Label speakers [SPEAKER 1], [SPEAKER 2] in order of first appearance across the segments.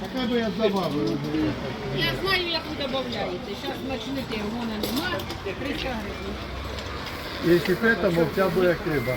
[SPEAKER 1] Така би я добавив.
[SPEAKER 2] Я знаю, як ви додаєте. Зараз почнете, у мене нема. 300 гривень.
[SPEAKER 1] Якщо фета, мовця буде як риба.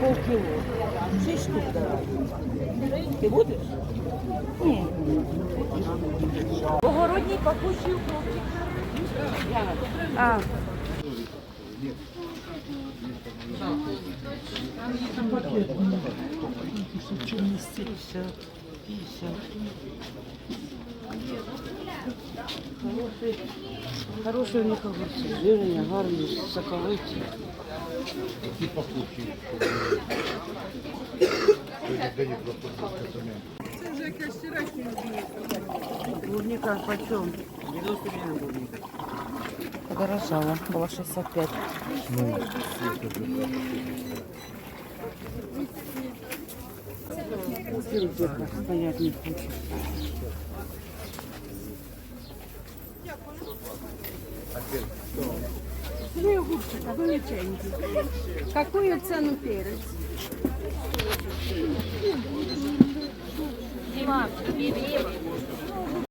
[SPEAKER 2] Полкіло. Шість штук давай. Ти будеш?
[SPEAKER 3] Ні.
[SPEAKER 2] Огородній пахучий укропчик.
[SPEAKER 3] А,
[SPEAKER 2] Хороший у них огурці. Жирні, гарні, соковиті.
[SPEAKER 1] Які покупки?
[SPEAKER 2] Це вже якась вчорашня Клубника почем? 90 гривень клубника. Подорожала, было 65. Ну, стоять
[SPEAKER 3] Три огурчика, величенькі. Какую цену перець?